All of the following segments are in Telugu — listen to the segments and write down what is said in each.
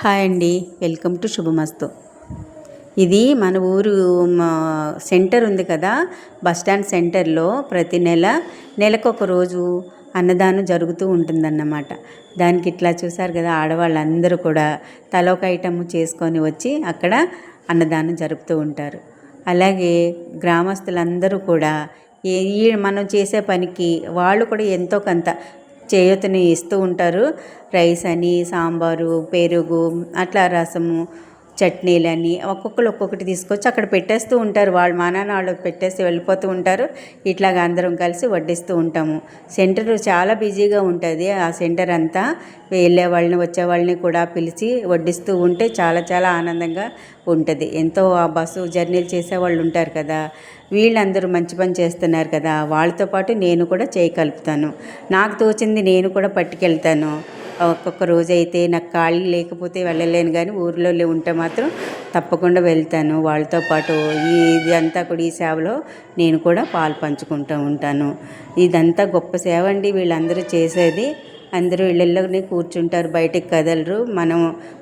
హాయ్ అండి. వెల్కమ్ టు శుభమస్తు. ఇది మన ఊరు మా సెంటర్ ఉంది కదా? బస్ స్టాండ్ సెంటర్లో ప్రతి నెల నెలకొక రోజు అన్నదానం జరుగుతూ ఉంటుందన్నమాట. దానికి ఇట్లా చూసారు కదా ఆడవాళ్ళందరూ కూడా తలొక ఐటమ్ చేసుకొని వచ్చి అక్కడ అన్నదానం జరుపుతూ ఉంటారు. అలాగే గ్రామస్తులందరూ కూడా ఏ ఈ మనం చేసే పనికి వాళ్ళు కూడా ఎంతో కొంత చేయూతని ఇస్తూ ఉంటారు. రైస్ అని సాంబారు పెరుగు అట్లా రసము చట్నీలని ఒక్కొక్కరు ఒక్కొక్కటి తీసుకొచ్చి అక్కడ పెట్టేస్తూ ఉంటారు. వాళ్ళు మా నాన్న వాళ్ళు పెట్టేసి వెళ్ళిపోతూ ఉంటారు. ఇట్లాగ అందరం కలిసి వడ్డిస్తూ ఉంటాము. సెంటర్ చాలా బిజీగా ఉంటుంది. ఆ సెంటర్ అంతా వెళ్ళే వాళ్ళని వచ్చే వాళ్ళని కూడా పిలిచి వడ్డిస్తూ ఉంటే చాలా చాలా ఆనందంగా ఉంటుంది. ఎంతో ఆ బస్సు జర్నీలు చేసే వాళ్ళు ఉంటారు కదా. వీళ్ళందరూ మంచి పని చేస్తున్నారు కదా. వాళ్ళతో పాటు నేను కూడా చేయగలుగుతాను నాకు తోచింది నేను కూడా పట్టుకెళ్తాను. ఒక్కొక్క రోజు అయితే నాకు ఖాళీ లేకపోతే వెళ్ళలేను కానీ ఊర్లో ఉంటే మాత్రం తప్పకుండా వెళ్తాను. వాళ్ళతో పాటు ఈ ఇదంతా కూడా ఈ సేవలో నేను కూడా పాలు పంచుకుంటూ ఉంటాను. ఇదంతా గొప్ప సేవ అండి. వీళ్ళందరూ చేసేది అందరూ ఇళ్ళల్లోనే కూర్చుంటారు బయటకు కదలరు. మనం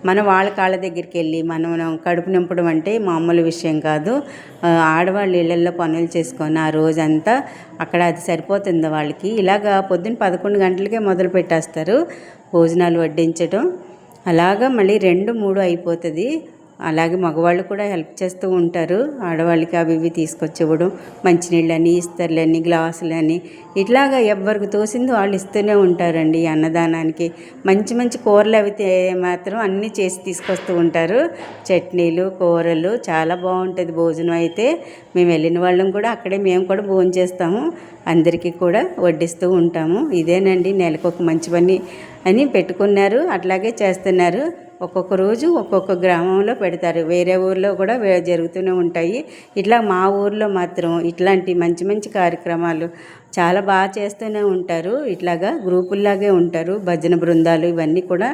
మన వాళ్ళ కాళ్ళ దగ్గరికి వెళ్ళి మనం కడుపు నింపడం అంటే మామూలు విషయం కాదు. ఆడవాళ్ళు ఇళ్ళల్లో పనులు చేసుకొని ఆ రోజంతా అక్కడ అది సరిపోతుంది వాళ్ళకి. ఇలాగా పొద్దున్న పదకొండు గంటలకే మొదలు పెట్టేస్తారు. భోజనాలు వడ్డించడం అలాగా మళ్ళీ రెండు మూడు అయిపోతుంది. అలాగే మగవాళ్ళు కూడా హెల్ప్ చేస్తూ ఉంటారు. ఆడవాళ్ళకి అవి ఇవి తీసుకొచ్చి ఇవ్వడం మంచినీళ్ళని ఇస్తర్లని గ్లాసులని ఇట్లాగా ఎవరికి తోసింది వాళ్ళు ఇస్తూనే ఉంటారండి అన్నదానానికి. మంచి మంచి కూరలు అవి మాత్రం అన్నీ చేసి తీసుకొస్తూ ఉంటారు. చట్నీలు కూరలు చాలా బాగుంటుంది భోజనం అయితే. మేము వెళ్ళిన వాళ్ళం కూడా అక్కడే మేము కూడా భోజనం చేస్తాము. అందరికీ కూడా వడ్డిస్తూ ఉంటాము. ఇదేనండి నెలకు ఒక మంచి పని అని పెట్టుకున్నారు. అట్లాగే చేస్తున్నారు. ఒక్కొక్క రోజు ఒక్కొక్క గ్రామంలో పెడతారు. వేరే ఊర్లో కూడా జరుగుతూనే ఉంటాయి. ఇట్లా మా ఊర్లో మాత్రం ఇట్లాంటి మంచి మంచి కార్యక్రమాలు చాలా బాగా చేస్తూనే ఉంటారు. ఇట్లాగా గ్రూపుల్లాగే ఉంటారు. భజన బృందాలు ఇవన్నీ కూడా